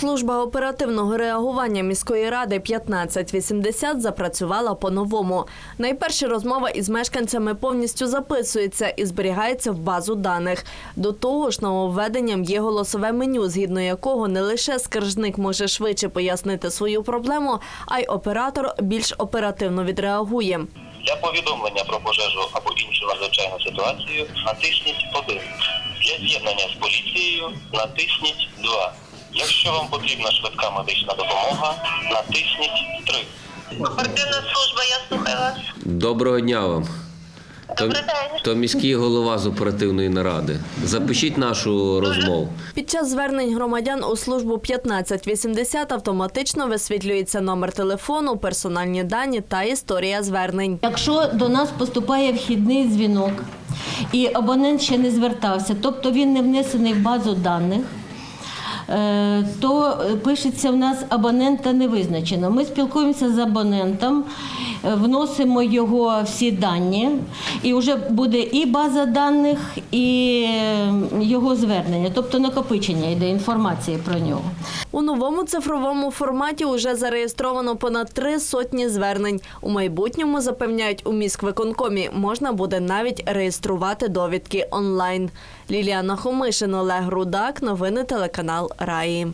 Служба оперативного реагування міської ради 1580 запрацювала по-новому. Найперше розмова із мешканцями повністю записується і зберігається в базу даних. До того ж, нововведенням є голосове меню, згідно якого не лише скаржник може швидше пояснити свою проблему, а й оператор більш оперативно відреагує. Для повідомлення про пожежу або іншу надзвичайну ситуацію натисніть 1. Для з'єднання з поліцією натисніть 2. Якщо вам потрібна швидка медична допомога, натисніть 3. Оперативна служба, я слухаю вас. Доброго дня вам. То, то міський голова з оперативної наради. Запишіть нашу розмову. Під час звернень громадян у службу 1580 автоматично висвітлюється номер телефону, персональні дані та історія звернень. Якщо до нас поступає вхідний дзвінок і абонент ще не звертався, тобто він не внесений в базу даних. Е, То пишеться в нас абонента не визначено. Ми спілкуємося з абонентом, е, вносимо його всі дані, і вже буде і база даних, і е, його звернення, тобто накопичення йде інформації про нього. У новому цифровому форматі уже зареєстровано понад три сотні звернень. У майбутньому запевняють у міськвиконкомі, можна буде навіть реєструвати довідки онлайн. Ліліана Хомишин, Олег Рудак, новини телеканал Раї.